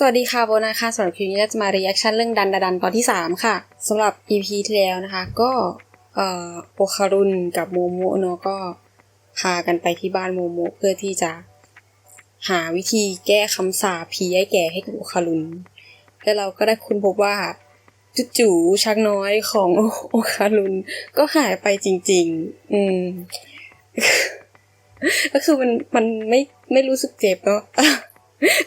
สวัสดีค่ะโบนะคะสำหรับคลิปนี้เราจะมา reaction เรื่องดันดาดันตอนที่ 3 ค่ะสำหรับ EP ที่แล้วนะคะ ก็เอ่อโอคารุนกับโมโมะเนาะก็พากันไปที่บ้านโมโมะเพื่อที่จะหาวิธีแก้คำสาปผีไอ้แก่ให้กับโอคารุนแล้วเราก็ได้ค้นพบว่าจู่ๆชักน้อยของโอคารุนก็หายไปจริง ๆ อืมก็คือมันมันไม่ไม่รู้สึกเจ็บเนาะ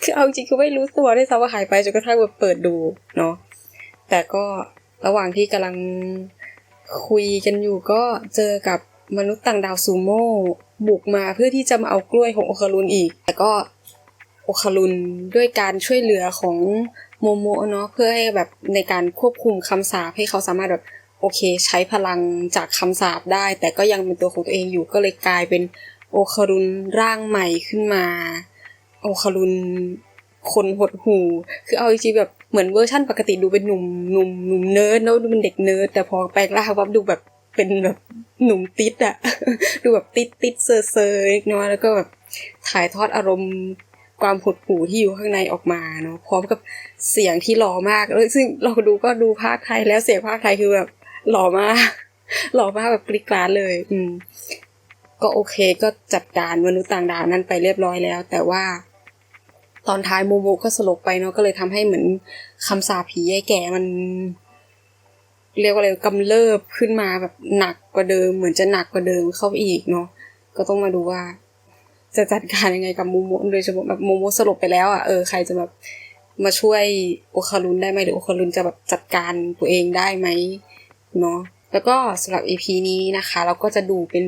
คือเอาจริงคือไม่รู้ตัวด้วยซ้ำว่าหายไปจนกระทั่งแบบเปิดดูเนาะแต่ก็ระหว่างที่กำลังคุยกันอยู่ก็เจอกับมนุษย์ต่างดาวซูโม่บุกมาเพื่อที่จะมาเอากล้วยของโอคารุนอีก แต่ก็โอคารุนด้วยการช่วยเหลือของโมโมะเนาะเพื่อให้แบบในการควบคุมคำสาปให้เขาสามารถแบบโอเค ใช้พลังจากคำสาปได้ แต่ก็ยังเป็นตัวของตัวเองอยู่ก็เลยกลายเป็นโอคารุนร่างใหม่ขึ้นมา โอคารุนคนหดหู คือเอาจริงๆแบบเหมือนเวอร์ชั่นปกติดูเป็นหนุ่มหนุ่มหนุ่มเนิร์ดแล้วดูเป็นเด็กเนิร์ดแต่พอแปลงร่างวับดูแบบเป็นแบบหนุ่มติดอะดูแบบติดติดเซอร์เซอร์เล็กน้อยแล้วก็แบบถ่ายทอดอารมณ์ความหดหูที่อยู่ข้างในออกมาเนาะพร้อมกับเสียงที่หล่อมากแล้วซึ่งเราดูก็ดูภาคไทยแล้วเสียงภาคไทยคือแบบหล่อมากหล่อมากแบบกริกกราเลย อืม ก็โอเคก็จัดการมนุษย์ต่างดาวนั้นไปเรียบร้อยแล้ว แต่ว่า ตอนท้ายโมโมก็สลบไปเนาะก็เลยทำให้เหมือนคำสาปผีไอ้แก่มัน เรียกว่าอะไรกำเริบขึ้นมาแบบหนักกว่าเดิม เหมือนจะหนักกว่าเดิมเข้าไปอีกเนาะก็ต้องมาดูว่า จะจัดการยังไงกับโมโมโดยเฉพาะแบบโมโมสลบไปแล้วอะเออใครจะแบบมาช่วยโอคารุนได้ไหมหรือโอคารุนจะแบบจัดการตัวเองได้ไหมเนาะแล้วก็สำหรับ EP นี้นะคะ เราก็จะดูเป็น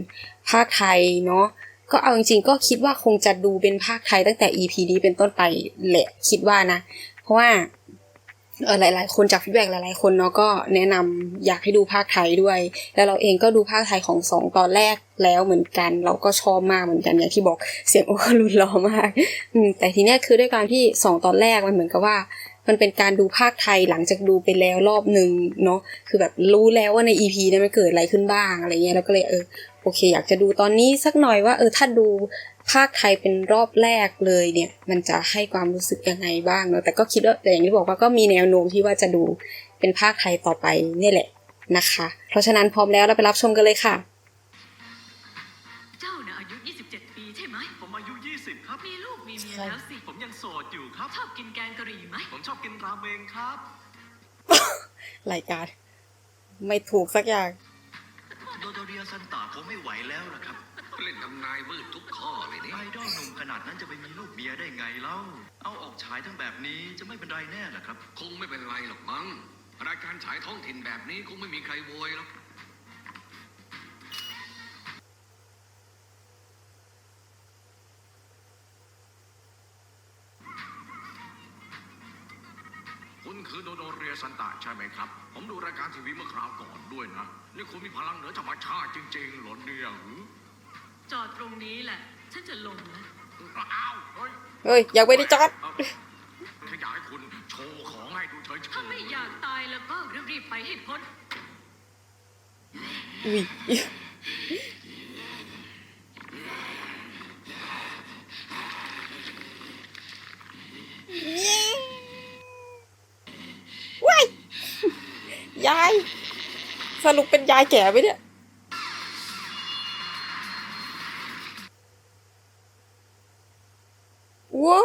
ภาคไทยเนาะ ก็เอาจริงๆก็คิดว่าคงจะดูเป็นภาคไทยตั้งแต่ EP นี้เป็นต้นไปแหละคิดว่านะ เพราะว่าเออหลาย ๆ คนจากฟีดแบ็กหลายๆคนเนาะก็แนะนำอยากให้ดูภาคไทยด้วย แล้วเราเองก็ดูภาคไทยของสองตอนแรกแล้วเหมือนกัน เราก็ชอบมากเหมือนกันอย่างที่บอกเสียงโอคารุนหล่อมากแต่ทีเนี้ยคือด้วยการที่สองตอนแรกมันเหมือนกับว่า มันเป็นการดูภาคไทยหลังจากดูไปแล้วรอบหนึ่งเนาะคือแบบรู้แล้วว่าใน EP นั้นมันเกิดอะไรขึ้นบ้างอะไรเงี้ยแล้วก็เลยเออ โอเค อยากจะดูตอนนี้สักหน่อยว่าเออถ้าดูภาคไทยเป็นรอบแรกเลยเนี่ย มันจะให้ความรู้สึกยังไงบ้างเนาะแต่ก็คิดว่าแต่อย่างที่บอกว่าก็มีแนวโน้มที่ว่าจะดูเป็นภาคไทยต่อไปนี่แหละนะคะ เพราะฉะนั้นพร้อมแล้วเราไปรับชมกันเลยค่ะ เจ้าน่ะอายุ 27 ปีใช่ไหมผมอายุ 20 ครับ มีลูกมีเมียแล้วสิ ผมยังโสดอยู่ครับ ชอบกินแกงกะหรี่ไหม ผมชอบกินราเมงครับ รายการไม่ถูกสักอย่าง โดโดเรียซันตาผมไม่ไหวแล้วล่ะครับ เล่นทำนายมืดทุกข้อเลยนี่ไอดอลหนุ่มขนาดนั้นจะไปมีลูกเมียได้ไงเล่า เอาออกฉายทั้งแบบนี้จะไม่เป็นไรแน่เหรอครับ คงไม่เป็นไรหรอกมั้งรายการฉายท้องถิ่นแบบนี้คงไม่มีใครโวยหรอก คุณคือโดโดเรีย สันตะใช่ไหมครับ ผมดูรายการทีวีเมื่อคราวก่อนด้วยนะ นี่คุณมีพลังเหนือธรรมชาติจริงๆเหรอเนี่ยหือจอดตรงนี้แหละ ฉันจะลงแล้วอ้าวเฮ้ยเฮ้ยยังไม่ได้จอดเอ้าแค่อยากให้คุณโชว์ของให้ดูเฉยๆถ้าไม่อยากตายแล้วก็รีบๆไปให้พ้น อุ้ยว้าย ยาย สรุปเป็นยายแก่ไหมเนี่ย ว้า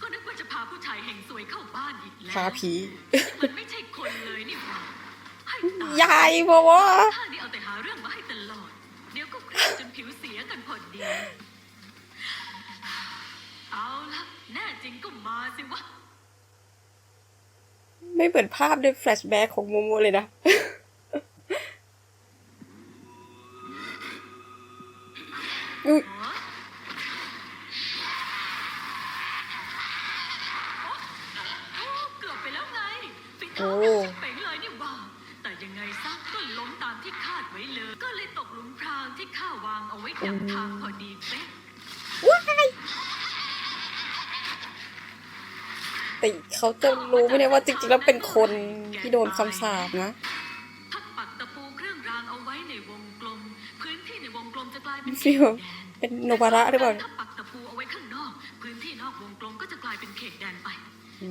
ก็นึกว่าจะพาผู้ชายแห่งสวยเข้าบ้านอีกแล้วพาผี มันไม่ใช่คนเลยนี่หว่าให้ตยายพ่อวะท่านี่เอาแต่หาเรื่องมาให้ตลอด เดี๋ยวก็เครียดจนผิวเสียกันพอดี เอาละแน่จริงก็มาสิวะ ไม่เหมือนภาพในแฟลชแบ็กของโมโมเลยนะ อุ๊ย เขาจะรู้ไหมเนี่ยว่าจริงๆแล้วเป็นคนที่โดนคำสาปนะถ้าปักตะปูเครื่องรางเอาไว้ในวงกลม พื้นที่ในวงกลมจะกลายเป็นฟีลเป็นโนบาระหรือเปล่า ถ้าปักตะปูเอาไว้ข้างนอก พื้นที่นอกวงกลมก็จะกลายเป็นเขตแดนไป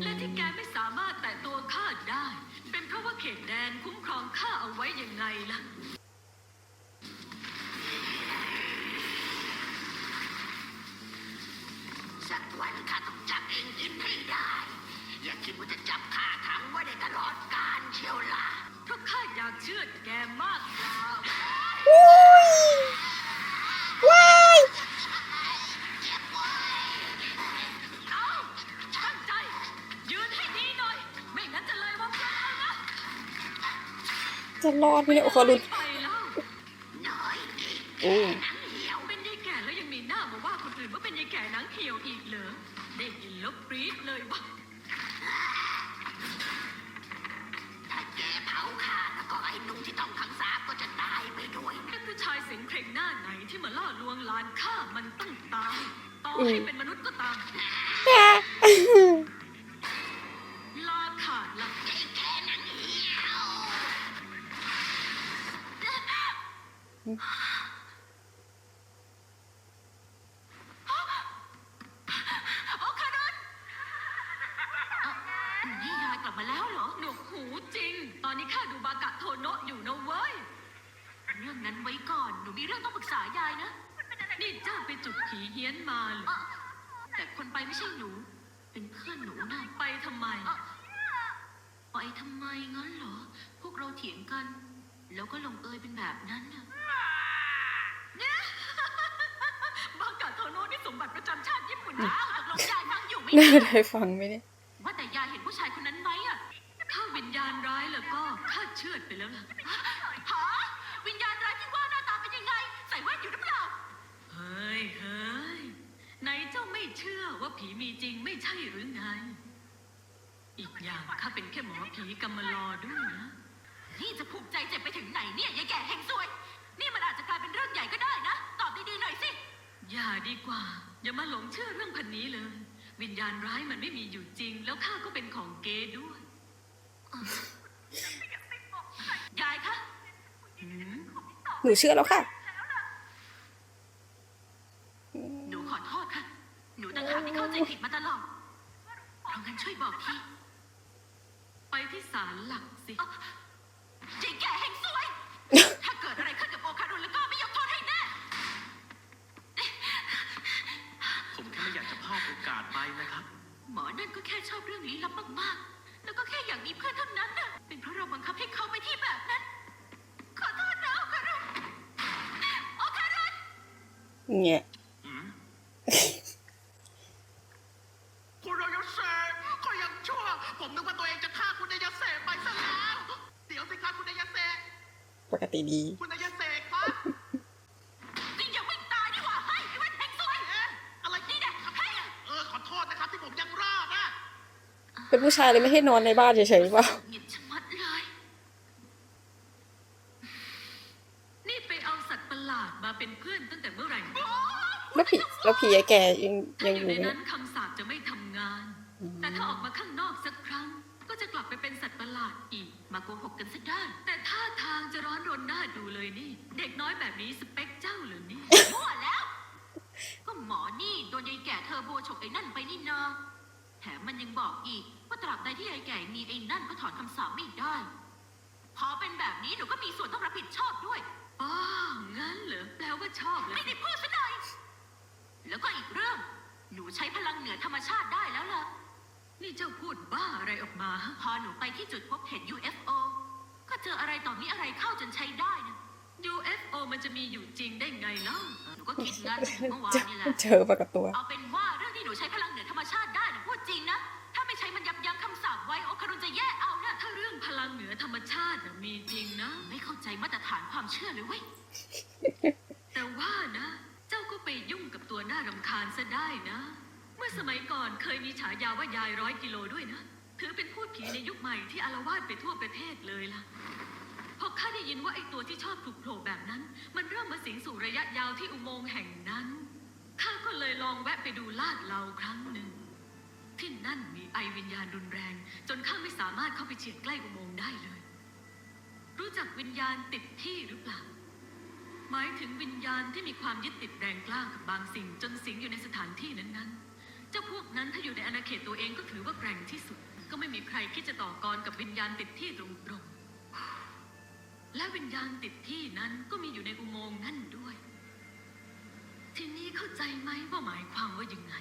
และที่แกไม่สามารถแตะตัวข้าได้ เป็นเพราะว่าเขตแดนคุ้มครองข้าเอาไว้ยังไงล่ะ รอดไหมเนี่ยโอ้เขาดูไปแล้วน้อยนิดโอ้หนังเหี่ยวเป็นยายแก่แล้วยังมีหน้ามาว่าคนอื่นว่าเป็นยายแก่หนังเหี่ยวอีกเหรอได้ยินแล้วปรี๊ดเลยว่ะถ้าแกเผาข้าแล้วก็ไอ้หนุ่มที่ต้องคำสาปก็จะตายไปด้วยไอ้ผู้ชายเสียงเพลงหน้าไหนที่มาล่อลวงหลานข้ามันต้องตายต่อให้เป็นมนุษย์ก็ตาม โอ้คารุนนี่ยายกลับมาแล้วเหรอ หนวกหูจริง ตอนนี้ข้าดูบากะโทโนะอยู่นะเว้ย เรื่องนั้นไว้ก่อน หนูมีเรื่องต้องปรึกษายายนะ นี่เจ้าไปจุดผีเฮี้ยนมาเหรอ แต่คนไปไม่ใช่หนู เป็นเพื่อนหนูนะไปทำไม ไปทำไมงั้นเหรอ พวกเราเถียงกัน แล้วก็ลงเอยเป็นแบบนั้นน่ะ บากะโทโนะนี่ส มบัติประจำชาติญี่ปุ่นนะตกลงยายฟังอยู่ไหมน่าได้ฟังไหมเนี่ยว่าแต่ยายเห็นผู้ชายคนนั้นไหมอะถ้าวิญญาณร้ายแล้วก็ข้าเชื่อดไปแล้วล่ะฮะวิญญาณร้ายที่ว่าหน้าตาเป็นยังไง ใส่แว่นอยู่หรือเปล่าเฮ้ยเฮ้ยไหนเจ้าไม่เชื่อว่าผีมีจริงไม่ใช่หรือไง อีกอย่างข้าเป็นแค่หมอผีกำมารอด้วยนะนี่จะภูมิใจเจ็บไปถึงไหนเนี่ยยายแก่แห่งซวย นี่มันอาจจะกลายเป็นเรื่องใหญ่ก็ได้นะ ตอบดีๆหน่อยสิ อย่าดีกว่า อย่ามาหลงเชื่อเรื่องพันนี้เลย วิญญาณร้ายมันไม่มีอยู่จริง แล้วข้าก็เป็นของเกย์ด้วยยายคะหืมหนูเชื่อแล้วค่ะ ปกติดีคุณนายาเสะครับนี่ยังไม่ตายดีกว่าให้ไอ้วันแห่งซวยเอ๊ะอะไรนี่แหละให้เออขอโทษนะครับที่ผมยังรอดนะเป็นผู้ชายเลยไม่ให้นอนในบ้านเฉยๆหรือเปล่าเงียบชะมัดเลย นี่ไปเอาสัตว์ประหลาดมาเป็นเพื่อนตั้งแต่เมื่อไหร่แล้วผีแล้วผีไอ้แก่ยังถ้ายังออยู่ยู่ในไหมนั้นคำสาปจะไม่ ดที่ยายแก่มีไอ้นั่นก็ถอนคำสาปไม่ได้ พอเป็นแบบนี้หนูก็มีส่วนต้องรับผิดชอบด้วยอ๋องั้นเหรอแปลว่าชอบเลไม่ยได้พูดซะหน่อยแล้วก็อีกเรื่อง หนูใช้พลังเหนือธรรมชาติได้แล้วล่ะ นี่เจ้าพูดบ้าอะไรออกมาฮะพอหนูไปที่จุดพบเห็น UFO ก็เจออะไรต่อมีอะไรเข้าจนใช้ได้นะ UFO มันจะมีอยู่จริงได้ไงเล่าหนูก็คิดงั้นเมื่อวานนี่แหละเจอปกับตัว เอาเป็นว่าเรื่องที่หนูใช้พลังเหนือธรรมชาติได้หนูพูดจริงนะ ถ้าไม่ใช้มันยับยั้งคำสาปไว้ โอคารุนจะแย่เอานะถ้าเรื่องพลังเหนือธรรมชาติน่ะมีจริงนะ ไม่เข้าใจมาตรฐานความเชื่อเลยเว้ย แต่ว่านะ เจ้าก็ไปยุ่งกับตัวน่ารำคาญซะได้นะ เมื่อสมัยก่อนเคยมีฉายาว่ายายร้อยกิโลด้วยนะ ถือเป็นพูดผีในยุคใหม่ที่อารวาสไปทั่วประเทศเลยล่ะ พอข้าได้ยินว่าไอ้ตัวที่ชอบผลุกโผล่แบบนั้น มันเริ่มมาสิงสู่ระยะยาวที่อุโมงค์แห่งนั้น ข้าก็เลยลองแวะไปดูลาดเหลาครั้งหนึ่ง ที่นั่นมีไอวิญญาณรุนแรง จนข้าไม่สามารถเข้าไปเฉียดใกล้อุโมงค์ได้เลย รู้จักวิญญาณติดที่หรือเปล่า หมายถึงวิญญาณที่มีความยึดติดแรงกล้ากับบางสิ่ง จนสิงอยู่ในสถานที่นั้นๆ เจ้าพวกนั้นถ้าอยู่ในอาณาเขตตัวเองก็ถือว่าแกร่งที่สุด ก็ไม่มีใครคิดจะต่อกรกับวิญญาณติดที่ตรงๆ และวิญญาณติดที่นั้นก็มีอยู่ในอุโมงค์นั่นด้วย ทีนี้เข้าใจไหมว่าหมายความว่ายังไง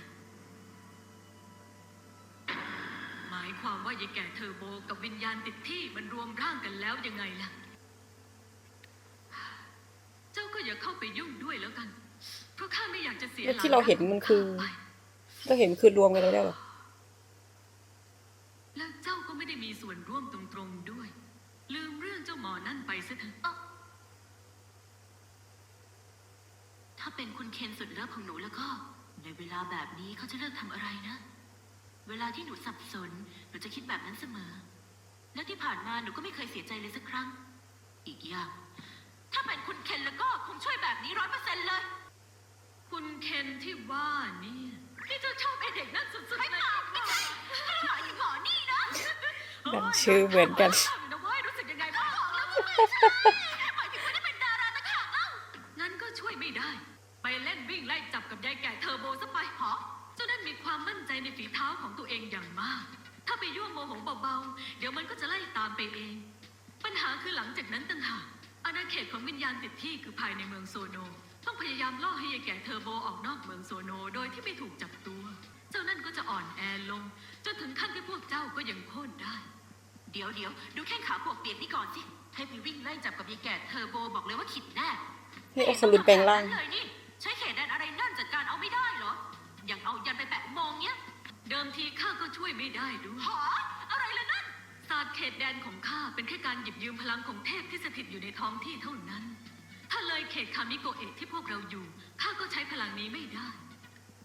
หมายความว่ายายแก่เทอร์โบกับวิญญาณติดที่มันรวมร่างกันแล้วยังไงล่ะ เจ้าก็อย่าเข้าไปยุ่งด้วยแล้วกัน เพราะข้าไม่อยากจะเสียแล้วหลที่เราเห็นมันคือข้าไปก็เห็นคือรวมกันแล้วได้เหรอแล้วเจ้าก็ไม่ได้มีส่วนร่วมตรงๆด้วย ลืมเรื่องเจ้าหมอนั่นไปซะเถอะเอ้าถ้าเป็นคุณเคนสุดเลิฟของหนูแล้วก็ ในเวลาแบบนี้เขาจะเลือกทำอะไรนะ เวลาที่หนูสับสน หนูจะคิดแบบนั้นเสมอ และที่ผ่านมาหนูก็ไม่เคยเสียใจเลยสักครั้ง อีกอย่าง ถ้าเป็นคุณเคนแล้วก็คงช่วยแบบนี้ร้อยเปอร์เซ็นต์เลย คุณเคนที่ว่าเนี่ยที่เจ้าชอบไอเด็กนั่นสุดๆเลยไม่ใช่หมายถึงหมอนี่นะ ดันชื่อเหมือนกันนะเว้ยรู้สึกยังไงบ้างบอกแล้วว่าไม่ใช่ ยั่วโมโหเบาๆ เดี๋ยวมันก็จะไล่ตามไปเอง ปัญหาคือหลังจากนั้นต่างหากอาณาเขตของวิญญาณติดที่คือภายในเมืองโซโน ต้องพยายามล่อให้ยายแก่เทอร์โบออกนอกเมืองโซโนโดยที่ไม่ถูกจับตัว เจ้านั่นก็จะอ่อนแอลง จนถึงขั้นที่พวกเจ้าก็ยังโค่นได้ เดี๋ยวเดี๋ยวดูแข้งขาปวกเปียกนี่ก่อนสิ ให้ไปวิ่งไล่จับกับยายแก่เทอร์โบบอกเลยว่าขิดแน่นี่โอคารุนแปลงร่างเลยนี่ใช้เขตแดนอะไรนั่นจัดการเอาไม่ได้เหรอ อย่างเอายันไปแปะอุโมงค์เนี้ย เดิมทีข้าก็ช่วยไม่ได้ด้วยหออะไรละนั่นศาสตร์เขตแดนของข้าเป็นแค่การหยิบยืมพลังของเทพที่สถิตอยู่ในท้องที่เท่านั้น ถ้าเลยเขตคามิโกเอะที่พวกเราอยู่ข้าก็ใช้พลังนี้ไม่ได้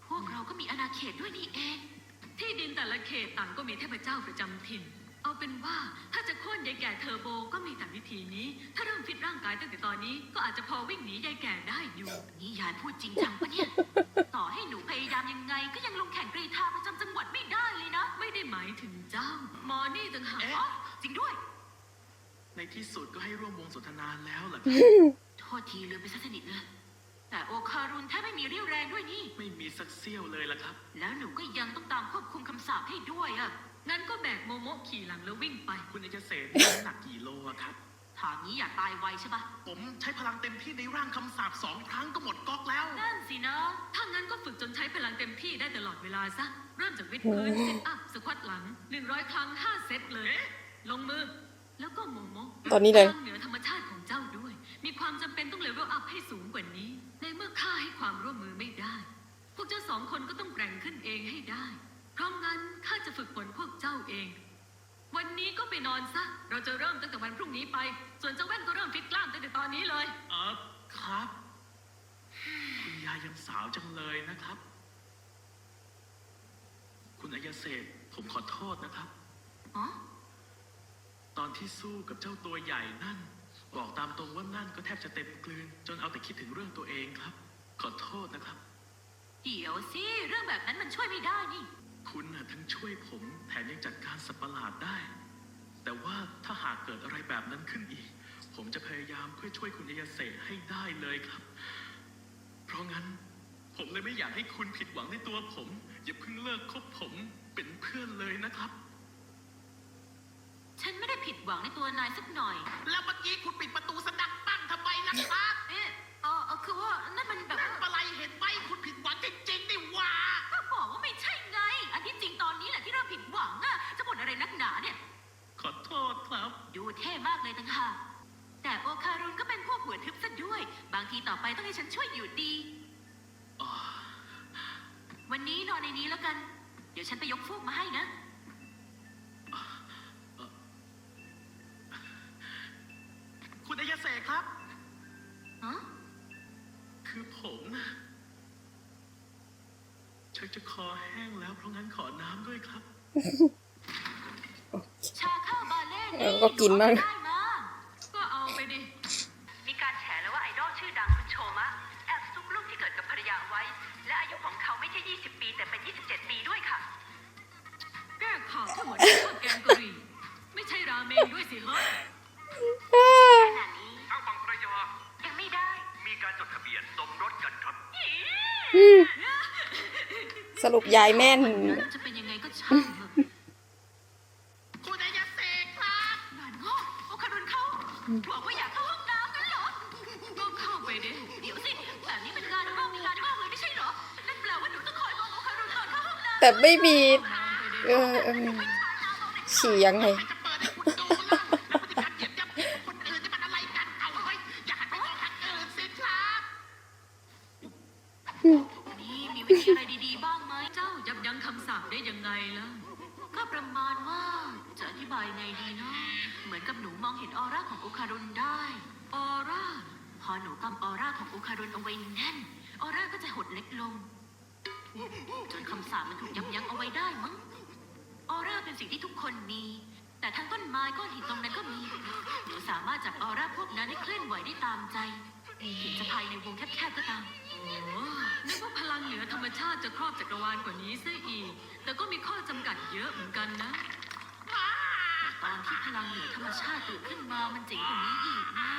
พวกเราก็มีอาณาเขตด้วยนี่เอง ที่ดินแต่ละเขตต่างก็มีเทพเจ้าประจำถิ่น เอาเป็นว่าถ้าจะโค่นยายแก่เทอร์โบก็มีแต่วิธีนี้ ถ้าเริ่มฟิตร่างกายตั้งแต่ตอนนี้ ก็อาจจะพอวิ่งหนียายแก่ได้อยู่ นี่ยายพูดจริงจังปะเนี่ย ต่อให้หนูพยายามยังไง ก็ยังลงแข่งกรีธาประจำจังหวัดไม่ได้เลยนะ ไม่ได้หมายถึงเจ้าหมอนี่ต่างหากเอ๊ะอ๋อจริงด้วย ในที่สุดก็ให้ร่วมวงสนทนาแล้วล่ะโทษทีลืมไปซะสนิทเลย แต่โอคารุนแทบไม่มีเรี่ยวแรงด้วยนี่ ไม่มีสักเสี้ยวเลยล่ะครับ แล้วหนูก็ยังต้องตามควบคุมคำสาปให้ด้วยอะ งั้นก็แบกโมโมะขี่หลังแล้ววิ่งไป คุณเอกเษตรน้ำหนักกี่โลอะครับทางนี้อยากตายไวใช่ปะผมใช้พลังเต็มที่ในร่างคำสาปสองครั้งก็หมดก๊อกแล้ว นั่นสินะ ถ้างั้นก็ฝึกจนใช้พลังเต็มที่ได้ตลอดเวลาซะ เริ่มจากวิดพื้นซิทอัพสควอตหลัง100ครั้ง5เซตเลยเอ๊ะลงมือ แล้วก็โมโมะตอนนี้เลยพงเหนือธรรมชาติของเจ้าด้วย มีความจำเป็นต้องเลเวลอัพให้สูงกว่านี้ ในเมื่อข้าให้ความร่วมมือไม่ได้ พวกเจ้าสองคนก็ต้องแกร่งขึ้นเองให้ได้ เพราะงั้นข้าจะฝึกฝนพวกเจ้าเอง วันนี้ก็ไปนอนซะ เราจะเริ่มตั้งแต่วันพรุ่งนี้ไป ส่วนเจ้าแว่นก็เริ่มฟิตกล้ามตั้งแต่ตอนนี้เลย เออครับ คุณยายยังสาวจังเลยนะครับ คุณอายเศษผมขอโทษนะครับ อ๋อ ตอนที่สู้กับเจ้าตัวใหญ่นั่น บอกตามตรงว่านั่นก็แทบจะเต็มกลืน จนเอาแต่คิดถึงเรื่องตัวเองครับ ขอโทษนะครับ เดี๋ยวสิ เรื่องแบบนั้นมันช่วยไม่ได้นี่ คุณน่ะทั้งช่วยผมแถมยังจัดการสัตว์ประหลาดได้ แต่ว่าถ้าหากเกิดอะไรแบบนั้นขึ้นอีก ผมจะพยายามเพื่อช่วยคุณอยาเสะให้ได้เลยครับ เพราะงั้น ผมเลยไม่อยากให้คุณผิดหวังในตัวผม อย่าเพิ่งเลิกคบผมเป็นเพื่อนเลยนะครับ ฉันไม่ได้ผิดหวังในตัวนายสักหน่อยแล้วเมื่อกี้คุณปิดประตูสดังปั้งทำไมล่ะครับเอ๊ะเออเออคือว่านั่นมันแบบนั่นอะไรเห็นไหมคุณผิดหวังจริงๆนี่หว่า ก็บอกว่าไม่ใช่ โทษครับดูเท่มากเลยตั้งค่ะแต่โอคารุนก็เป็นพวกหัวทึบซะด้วย บางทีต่อไปต้องให้ฉันช่วยอยู่ดีอ๋อวันนี้นอนในนี้แล้วกัน เดี๋ยวฉันไปยกฟูกมาให้นะ คุณอยาเสะครับ ฮะ คือผมนะชักจะคอแห้งแล้วเพราะงั้นขอน้ำด้วยครับชาข้าวบา เล่เออก็กินบ้าง ได้มาก็เอาไปดิ มีการแฉแล้วว่าไอดอลชื่อดังคุณโชมะแอบซุกลูกที่เกิดกับภรรยาไว้ และอายุของเขาไม่ใช่ 20 ปี แต่เป็น 27 ปีด้วยค่ะ แก้ข่าวที่เหมือนข้าวแกงกะหรี่ไม่ใช่ราเมงด้วยสิเฮ้ยขณะนี้ทางฝั่งภรรยา ยังไม่ได้ มีการจดทะเบียนสมรสกันครับ สรุปยายแม่นนั้นจะเป็ องทางอื่นสิครับนี่มีวิธีอะไรดีๆบ้างไหมเจ้ายับยั้งคำสาปได้ยังไงล่ะก็ประมาณว่าจะอธิบายไงดีเนาะเหมือนกับหนูมองเห็นออร่าของโอคารุนได้ออร่าพอหนูกำออร่าของโอคารุนเอาไว้แน่นออร่าก็จะหดเล็กลง จนคำสาปมันถูกยับยั้งเอาไว้ได้มั้ง ออร่าเป็นสิ่งที่ทุกคนมี แต่ทั้งต้นไม้ก้อนหินตรงนั้นก็มี หนูสามารถจับออร่าพวกนั้นให้เคลื่อนไหวได้ตามใจถึงจะภายในวงแคบๆก็ตาม โอ้นึกว่าพลังเหนือธรรมชาติจะครอบจักรวาลกว่านี้ซะอีก แต่ก็มีข้อจำกัดเยอะเหมือนกันนะตอนที่พลังเหนือธรรมชาติเกิดขึ้นมามันเจ๋งกว่านี้อีกนะ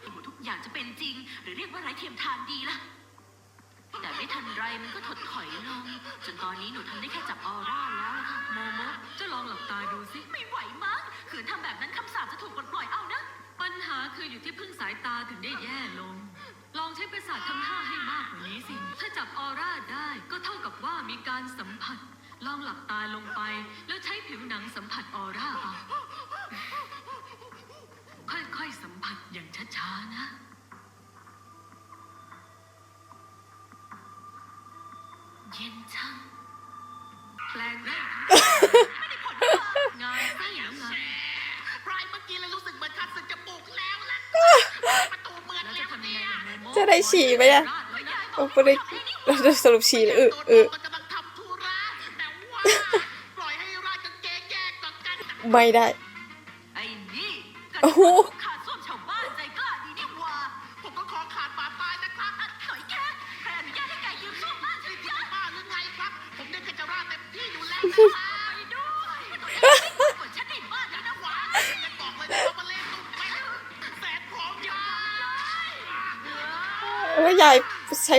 โอ้โหทุกอย่างจะเป็นจริง หรือเรียกว่าไร้เทียมทานดีล่ะ แต่ไม่ทันไรมันก็ถดถอยลง จนตอนนี้หนูทำได้แค่จับออร่าแล้วล่ะค่ะโมโมจะลองหลับตาดูสิ ไม่ไหวมั้งขืนทำแบบนั้นคำสาปจะถูกปลดปล่อยเอานะ ปัญหาคืออยู่ที่พึ่งสายตาถึงได้แย่ลง ลองใช้ประสาททั้งห้าให้มากกว่านี้สิ ถ้าจับออร่าได้ก็เท่ากับว่ามีการสัมผัส ลองหลับตาลงไป แล้วใช้ผิวหนังสัมผัสออร่าเอาค่อยๆสัมผัสอย่างช้าๆนะ เย็นช่างแปลงร่างงานไส้แล้วไงรายเมื่อกี้เลยรู้สึกเหมือนคันสึกจมูกแล้วล่ะประตูเมืองแล้วแล้จะวทำยังไงล่ะโมโมจะได้ฉี่ไหมอะราดแล้วนะโอ้ไม่ได้สรุปฉี่เลยเออเออมันกำลัง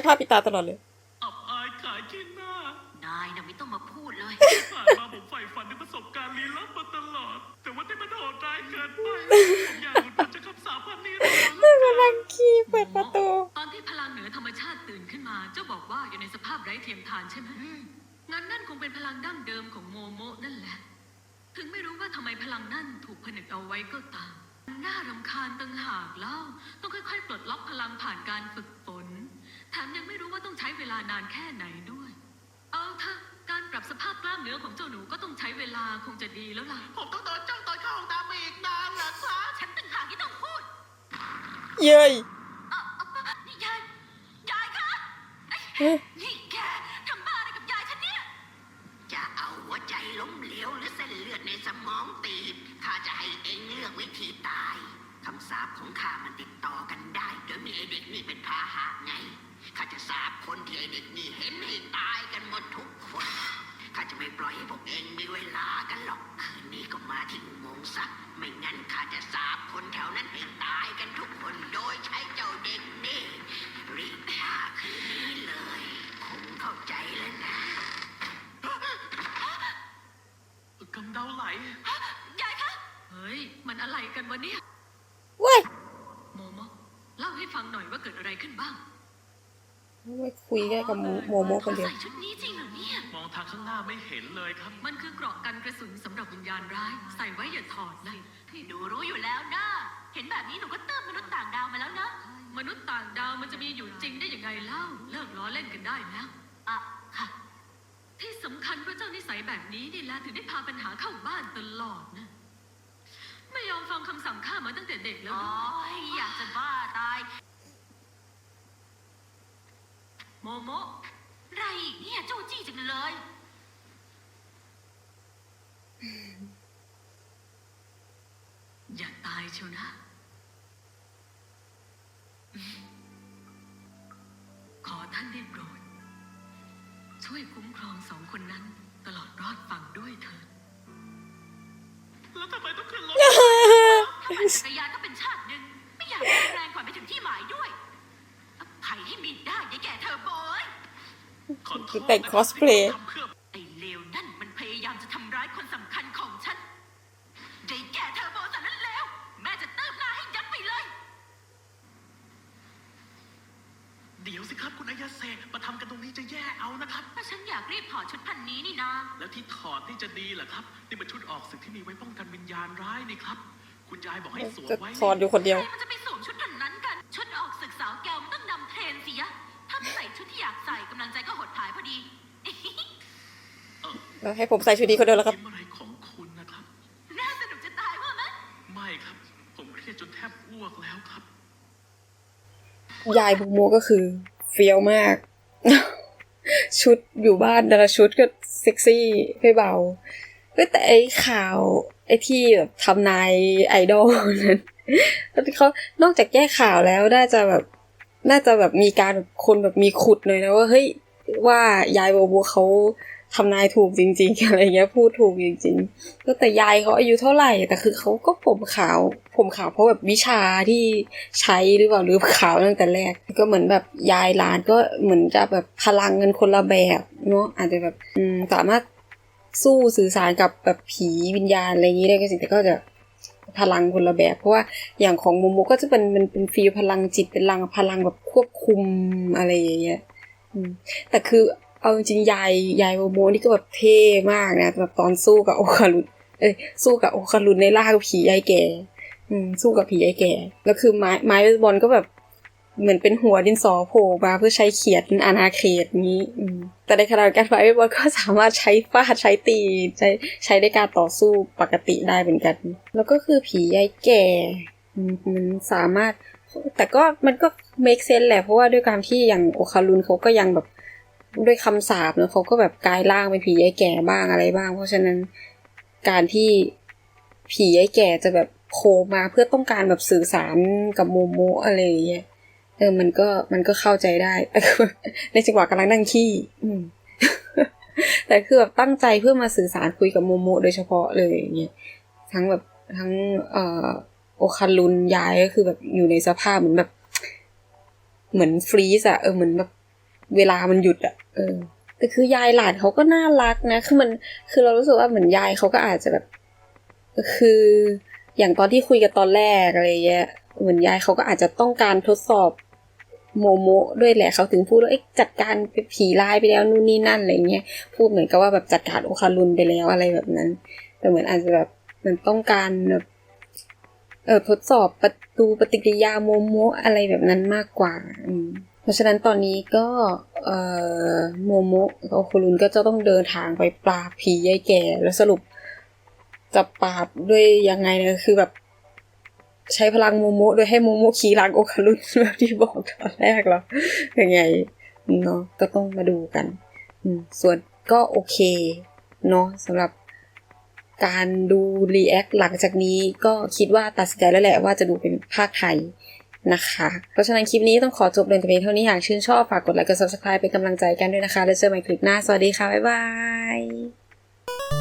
ผ้าปิดตาตลอดเลย อับอายขายขี้หน้า นายน่ะไม่ต้องมาพูดเลย ที่ผ่านมาผมใฝ่ฝันในประสบการณ์ลี้ลับมาตลอด แต่ว่าที่มันโหดร้ายเกินไป ผมอยากหลุดพ้นจากคำสาปพันนี้เลยกำลังขี้เปิดประตู ตอนที่พลังเหนือธรรมชาติตื่นขึ้นมา เจ้าบอกว่าอยู่ในสภาพไร้เทียมทานใช่ไหมงั้นนั่นคงเป็นพลังดั้งเดิมของโมโมะนั่นแหละ ถึงไม่รู้ว่าทำไมพลังนั่นถูกผนึกเอาไว้ก็ตาม น่ารำคาญตั้งหากเล่า ต้องค่อยๆ ปลดล็อกพลังผ่านการฝึกฝน แถมยังไม่รู้ว่าต้องใช้เวลานานแค่ไหนด้วย เอาเถอะการปรับสภาพกล้ามเนื้อของเจ้าหนูก็ต้องใช้เวลาคงจะดีแล้วล่ะ ผมต้องโดนจ้องตอนเข้าห้องน้ำอีกนานเหรอครับ ฉันต่างหากที่ต้องพูดเย้ยอะอะอะนี่ยาย ยายคะเอ้ยเอ๊ะนี่แกทำบ้าอะไรกับยายฉันเนี่ย จะเอาหัวใจล้มเหลวหรือเส้นเลือดในสมองตีบข้าจะให้เองเลือกวิธีตาย คำสาปของข้ามันติดต่อกันได้ โดยมีไอเด็กนี่เป็นพาหะไง ข้าจะสาบคนที่ไอเด็กนี่เห็นให้ตายกันหมดทุกคนข้าจะไม่ปล่อยให้พวกเองมีเวลากันหรอก คืนนี้ก็มาที่อุโมงค์สักไม่ คุยแค่กับโมโมโมคนเดียว ใส่ชุดนี้จริงเหรอเนี่ย มองทางข้างหน้าไม่เห็นเลยครับ มันคือเกราะกันกระสุนสำหรับวิญญาณร้าย ใส่ไว้อย่าถอดนะหนูรู้อยู่แล้วนะ เห็นแบบนี้หนูก็เติมมนุษย์ต่างดาวมาแล้วนะ มนุษย์ต่างดาวมันจะมีอยู่จริงได้ยังไงเล่า เลิกล้อเล่นกันได้แล้วอะค่ะ ที่สำคัญเพราะเจ้านิสัยแบบนี้นี่แหละถึงได้พาปัญหาเข้าบ้านตลอดนะ ไม่ยอมฟังคำสั่งข้ามาตั้งแต่เด็กแล้วอ๋อด้วย อยากจะบ้าตาย โมโมไรอีกเนี่ยเจ้าจี้จังเลย อย่าตายเชียวนะ ขอท่านได้โปรด ช่วยคุ้มครองสองคนนั้น ตลอดรอดฝั่งด้วยเถิด แล้วทำไมต้องขึ้นรถ ถ้าปั่นจักรยานก็เป็นชาติหนึ่งไม่อยากแรงแรงก่อนไปถึงที่หมายด้วย อภัยให้มินได้ยายแก่เธอโบยขอโทษแต่งนะครับ cosplay ที่ผมทำเพื่อสำคัญของฉันยายแก่เธอโบสารนั้นแล้วแม่จะตืบหน้าให้ยับไปเลย เดี๋ยวสิครับคุณอายาเซมาทำกันตรงนี้จะแย่เอานะครับ ถ้าฉันอยากรีบถอดชุดพันนี้นี่นาแล้วที่ถอดนี่จะดีเหรอครับ นี่มันชุดออกศึกที่มีไว้ป้องกันวิญญาณร้ายนี่ครับ คุณยายบอกให้สวมจะไว้ถอดอยู่คนเดียว ใครมันจะไป ชุดที่อยากใส่กำลังใจก็หดหายพอดี แล้วให้ผมใส่ชุดนี้คนเดียวแล้วครับ ยิ้มอะไรของคุณนะครับ น่าสนุกจะตายว่าไหมไม่ครับ ผมเครียดจนแทบอ้วกแล้วครับ ยายบุกโมก็คือเฟี้ยวมาก ชุดอยู่บ้านแต่ละชุดก็เซ็กซี่ไม่เบาเฮ้ยแต่ไอ้ข่าวไอ้ที่แบบทำนายไอดอลนั้นแล้วเขานอกจากแก้ข่าวแล้วน่าจะแบบ น่าจะแบบมีการแบบคนแบบมีขุดหน่อยนะว่าเฮ้ยว่ายายโบโบเขาทำนายถูกจริง ๆ อะไรเงี้ยพูดถูกจริงๆก็แต่ยายเขาอายุเท่าไหร่แต่คือเขาก็ผมขาว ผมขาวเพราะแบบวิชาที่ใช้หรือเปล่าหรือขาวตั้งแต่แรก ก็เหมือนแบบยายหลานก็เหมือนจะแบบพลังเงินคนละแบบเนาะอาจจะแบบอืมสามารถสู้สื่อสารกับแบบผีวิญญาณอะไรอย่างนี้ได้ก็สิแต่ก็จะ พลังคนละแบบ เพราะว่าอย่างของโมโมก็จะเป็นมันเป็นฟีลพลังจิตเป็นลังพลังแบบควบคุมอะไรอย่างเงี้ยแต่คือเอาจริงยายยายโมโมนี่ก็แบบเท่มากนะแบบตอนสู้กับโอคารุนเอ้ยสู้กับโอคารุนในล่ากับผียายแก่ อืมสู้กับผียายแก่ แล้วคือไม้ไม้เบสบอลก็แบบ เหมือนเป็นหัวดินสอโผล่มาเพื่อใช้เขียดอาณาเขตนี้แต่ในขณะเดียวกันไม้เบอลก็สามารถใช้ฟาดใช้ตีใช้ใช้ในการต่อสู้ปกติได้เหมือนกัน แล้วก็คือผียายแก่ มันสามารถ แต่ก็มันก็ make sense แหละ เพราะว่าด้วยการที่อย่างโอคารุนเขาก็ยังแบบด้วยคำสาปเนอะเขาก็แบบกลายร่างเป็นผียายแก่บ้างอะไรบ้าง เพราะฉะนั้นการที่ผีไอ้แก่จะแบบโผล่มาเพื่อต้องการแบบสื่อสารกับโมโมอะไรอย่างเงี้ย เออ มันก็มันก็เข้าใจได้แต่คือในจังหวะกำลังนั่งขี้ อืมแต่คือแบบตั้งใจเพื่อมาสื่อสารคุยกับโมโมโดยเฉพาะเลยอย่างเงี้ยทั้งแบบทั้งเอ่อโอคารุนยายก็คือแบบอยู่ในสภาพเหมือนแบบ เหมือนฟรีซอะเออเหมือนแบบเวลามันหยุดอะเออแต่คือยายหลานเขาก็น่ารักนะคือมันคือเรารู้สึกว่าเหมือนยายเขาก็อาจจะแบบ คืออย่างตอนที่คุยกันตอนแรกอะไรเงี้ยเหมือนยายเขาก็อาจจะต้องการทดสอบ โมโมด้วยแหละเขาถึงพูดว่าเอ๊ะจัดการผีร้ายไปแล้วนู่นนี่นั่นอะไรเงี้ยพูดเหมือนกับว่าแบบจัดการโอคารุนไปแล้วอะไรแบบนั้น แต่เหมือนอาจจะแบบมันต้องการแบบเออทดสอบประตูปฏิกิริยาโมโมอะไรแบบนั้นมากกว่าเพราะฉะนั้นตอนนี้ก็เออโมโมกับโอคารุนก็จะต้องเดินทางไปปราบผียายแก่ แล้วสรุปจะปราบด้วยยังไงเนี่ยคือแบบ ใช้พลังโมโมะโดยให้โมโมะขี่หลังโอคารุนแบบที่บอกตอนแรกเหรอยังไงเนาะก็ต้องมาดูกันส่วนก็โอเคเนาะสำหรับการดูรีแอคหลังจากนี้ก็คิดว่าตัดสินใจแล้วแหละว่าจะดูเป็นภาคไทยนะคะ เพราะฉะนั้นคลิปนี้ต้องขอจบเพียงแต่เพียงเท่านี้หากชื่นชอบฝากกดไลค์กด subscribe เป็นกำลังใจกันด้วยนะคะ แล้วเจอกันใหม่คลิปหน้า สวัสดีค่ะ บ๊ายบาย